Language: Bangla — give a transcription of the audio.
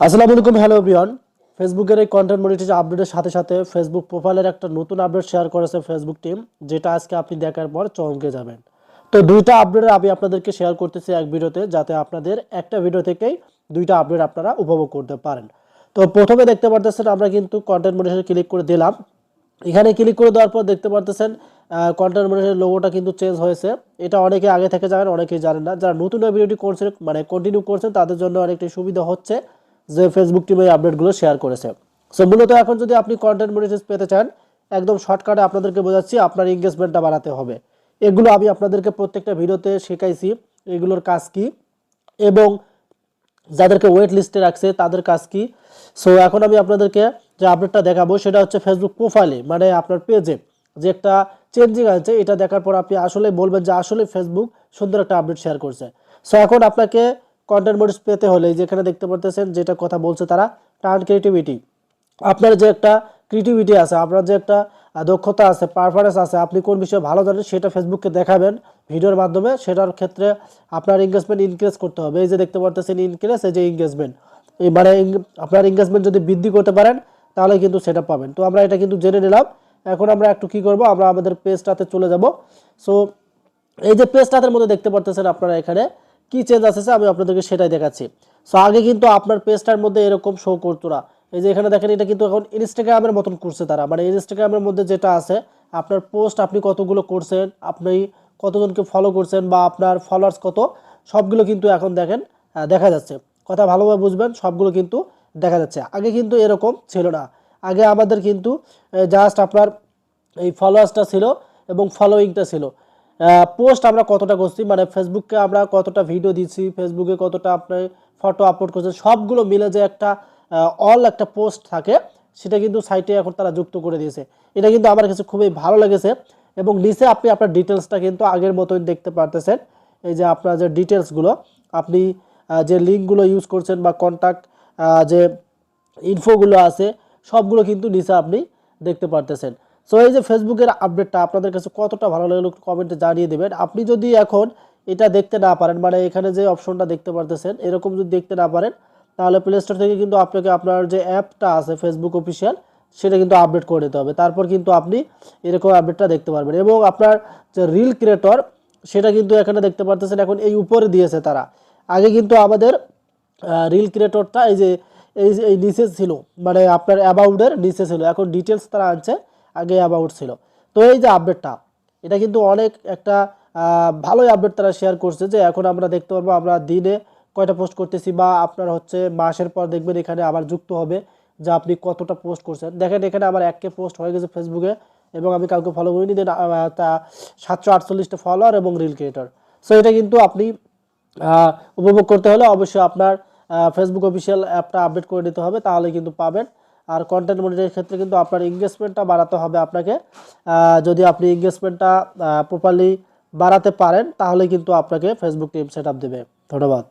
আসসালামু আলাইকুম, হ্যালো এভরিওয়ান। ফেসবুকের এই কন্টেন্ট মনিটাইজ আপডেটের সাথে সাথে ফেসবুক প্রোফাইলের একটা নতুন আপডেট শেয়ার করেছে ফেসবুক টিম যেটা আজকে আপনি দেখার পর চমকে যাবেন। তো দুইটা আপডেট আমি আপনাদেরকে শেয়ার করতেছি এক ভিডিওতে, যাতে আপনাদের একটা ভিডিও থেকেই দুইটা আপডেট আপনারা উপভোগ করতে পারেন। তো প্রথমে দেখতে পারতেছেন, আমরা কিন্তু কন্টেন্ট মনিটাইজে ক্লিক করে দিলাম। এখানে ক্লিক করে দেওয়ার পর দেখতে পারতেছেন কন্টেন্ট মনিটাইজের লোগোটা কিন্তু চেঞ্জ হয়েছে। এটা অনেকে আগে থেকে জানেন, অনেকেই জানেন না। যারা নতুন ভিডিওটি করছেন মানে কন্টিনিউ করছেন, তাদের জন্য অনেকটা সুবিধা হচ্ছে। যে ফেসবুক টিম এই আপডেটগুলো শেয়ার করেছে। সো মূলত এখন যদি আপনি কন্টেন্ট মনিটাইজ পেতে চান, একদম শর্টকাটে আপনাদেরকে বোঝাচ্ছি আপনার এঙ্গেজমেন্টটা বাড়াতে হবে। এগুলো আমি আপনাদেরকে প্রত্যেকটা ভিডিওতে শেখাইছি, এগুলোর কাজ কি এবং যাদেরকে ওয়েট লিস্টে রাখছে, তাদের কাজ কি। সো এখন আমি আপনাদেরকে যে আপডেটটা দেখাবো, সেটা হচ্ছে ফেসবুক প্রোফাইলে মানে আপনার পেজে যে একটা চেঞ্জিং আছে, এটা দেখার পর আপনি আসলে বলবেন যে আসলে ফেসবুক সুন্দর একটা আপডেট শেয়ার করছে। সো এখন আপনাকে কন্টেন্ট মোডিস পেতে হলে যেখানে দেখতে পারতেছেন যেটা কথা বলছে তারা টার্ন ক্রিয়েটিভিটি আপনার যে একটা ক্রিয়েটিভিটি আছে, আপনার যে একটা দক্ষতা আছে পারফরমেন্স আছে, আপনি কোন বিষয়ে ভালো জানেন সেটা ফেসবুককে দেখাবেন ভিডিওর মাধ্যমে। সেটার ক্ষেত্রে আপনার এঙ্গেজমেন্ট ইনক্রিজ করতে হবে। এই যে দেখতে পারতেছেন ইনক্রিজ এই যে এঙ্গেজমেন্ট এই মানে আপনার এঙ্গেজমেন্ট যদি বৃদ্ধি করতে পারেন, তাহলে কিন্তু সেটা পাবেন। তো আমরা এটা কিন্তু জেনে নিলাম। এখন আমরা একটু কি করব? আমরা আমাদের পেজটাতে চলে যাব। সো এই যে পেজটাদের মধ্যে দেখতে পারতেছেন আপনারা এখানে কি চেঞ্জ আসছে আমি আপনাদেরকে সেটাই দেখাচ্ছি। সো আগে কিন্তু আপনার পেজটার মধ্যে এরকম শো করতো না। এই যে এখানে দেখেন, এটা কিন্তু এখন ইনস্টাগ্রামের মতন করছে তারা। মানে ইনস্টাগ্রামের মধ্যে যেটা আছে, আপনার পোস্ট আপনি কতগুলো করছেন, আপনি কতজনকে ফলো করছেন বা আপনার ফলোয়ার্স কত, সবগুলো কিন্তু এখন দেখেন দেখা যাচ্ছে। কথা ভালোভাবে বুঝবেন, সবগুলো কিন্তু দেখা যাচ্ছে। আগে কিন্তু এরকম ছিল না। আগে আমাদের কিন্তু জাস্ট আপনার এই ফলোয়ার্সটা ছিল এবং ফলোয়িংটা ছিল। পোস্ট আমরা কতটা করছি মানে ফেসবুককে আমরা কতটা ভিডিও দিচ্ছি ফেসবুকে কতটা আপনি ফটো আপলোড করছেন সবগুলো মিলে যে একটা অল একটা পোস্ট থাকে, সেটা কিন্তু সাইটে এখন তারা যুক্ত করে দিয়েছে। এটা কিন্তু আমার কাছে খুবই ভালো লেগেছে এবং নিচে আপনি আপনার ডিটেলসটা কিন্তু আগের মতোই দেখতে পারতেছেন। এই যে আপনার যে ডিটেলসগুলো আপনি যে লিঙ্কগুলো ইউজ করছেন বা কন্ট্যাক্ট যে ইনফোগুলো আছে, সবগুলো কিন্তু নিচে আপনি দেখতে পারতেছেন। সো এই যে ফেসবুকের আপডেটটা আপনাদের কাছে কতটা ভালো লাগল কমেন্টে জানিয়ে দেবেন। আপনি যদি এখন এটা দেখতে না পারেন মানে এখানে যে অপশনটা দেখতে পারতেছেন, এরকম যদি দেখতে না পারেন, তাহলে প্লে স্টোর থেকে কিন্তু আপনাকে আপনার যে অ্যাপটা আছে ফেসবুক অফিসিয়াল সেটা কিন্তু আপডেট করে নিতে হবে। তারপর কিন্তু আপনি এরকম আপডেটটা দেখতে পারবেন এবং আপনার যে রিল ক্রিয়েটর সেটা কিন্তু এখানে দেখতে পারতেছেন, এখন এই উপরে দিয়েছে তারা। আগে কিন্তু আমাদের রিল ক্রিয়েটরটা এই যে, এই নিচে ছিল মানে আপনার অ্যাবাউটের নিচে ছিল। এখন ডিটেলস তারা আনছে আগে অ্যাবাউট ছিল। তো এই যে আপডেটটা এটা কিন্তু অনেক একটা ভালোই আপডেট তারা শেয়ার করছে যে এখন আমরা দেখতে পারব আমরা দিনে কয়টা পোস্ট করতেছি বা আপনার হচ্ছে মাসের পর দেখবেন এখানে আবার যুক্ত হবে যে আপনি কতটা পোস্ট করছেন। দেখেন এখানে আমার এককে পোস্ট হয়ে গেছে ফেসবুকে এবং আমি কাউকে ফলো করিনি দেন তা সাতশো আটচল্লিশটা ফলোয়ার এবং রিল ক্রিয়েটর সো এটা কিন্তু আপনি উপভোগ করতে হলে অবশ্যই আপনার ফেসবুক অফিসিয়াল অ্যাপটা আপডেট করে নিতে হবে, তাহলে কিন্তু পাবেন। আর কন্টেন্ট মনিটরের ক্ষেত্রে কিন্তু আপনার এঙ্গেজমেন্টটা বাড়াতে হবে আপনাকে। যদি আপনি এঙ্গেজমেন্টটা প্রপারলি বাড়াতে পারেন, তাহলে কিন্তু আপনাকে ফেসবুক টিম সেট আপ দেবে। ধন্যবাদ।